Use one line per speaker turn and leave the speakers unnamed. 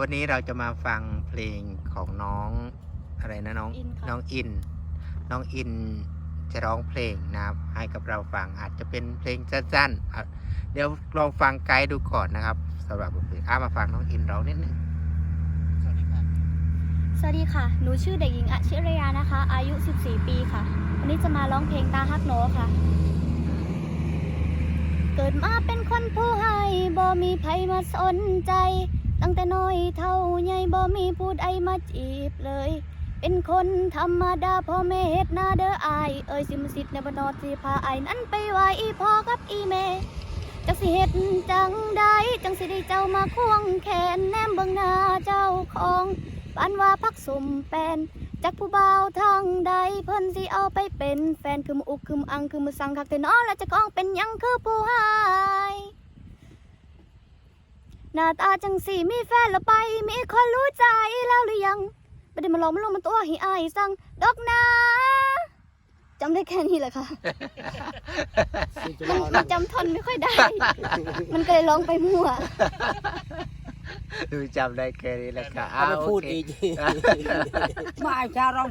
วันนี้เราจะมาฟังเพลงของน้องอะไรนะน้อง
อินค่ะ
น้องอิน น้องอินจะร้องเพลงนะครับ ให้กับเราฟังอาจจะเป็นเพลงสั้นๆอะเดี๋ยวลองฟังไกด์ดูก่อนนะครับสำหรับบทเพลงอะมาฟังน้องอินร้องนิดนึงสวัสดีครับ
สวัสดีค่ะ หนูชื่อเด็กหญิงอชิรยานะคะ อายุ 14 ปีค่ะ วันนี้จะมาร้องเพลงตาฮักโหนค่ะ เกิดมาเป็นคนผู้ให้บ่มีไผมาสนใจ ตั้งแต่น้อย เท่าใหญ่บ่มีผู้ใดมาจีบเลย เป็นคนธรรมดาพ่อแม่เฮ็ดหน้าเด้ออาย เอ้ยสิมสิทธิ์ในบนอดสิพาอายนั้นไปไหวพ่อกับอีแม่จักสิเฮ็ดจังใดจังสิได้เจ้ามาควงแขนแนมเบิ่งหน้าเจ้าของปานว่าพักสมแปนจักผู้บ่าวทางใดเพิ่นสิเอาไปเป็นแฟนคือมออุกคือมอังคือมือสังคักแต่น้อและจะกองเป็นยังคือผู้หาย หน้าตาจังสีมีแฟนและไป มีคนรู้ใจแล้วหรือยังไม่ได้มาหลอกมาลงมันตัวให้อายสั่งดอกนาจำได้แค่นี้แหละค่ะ มันจำทนไม่ค่อยได้ มันก็เลยร้องไปมั่ว
ดูจำได้แค่นี้แหละค่ะ
เอาไป
โพู
ด
เค
อีก มาชาร้อง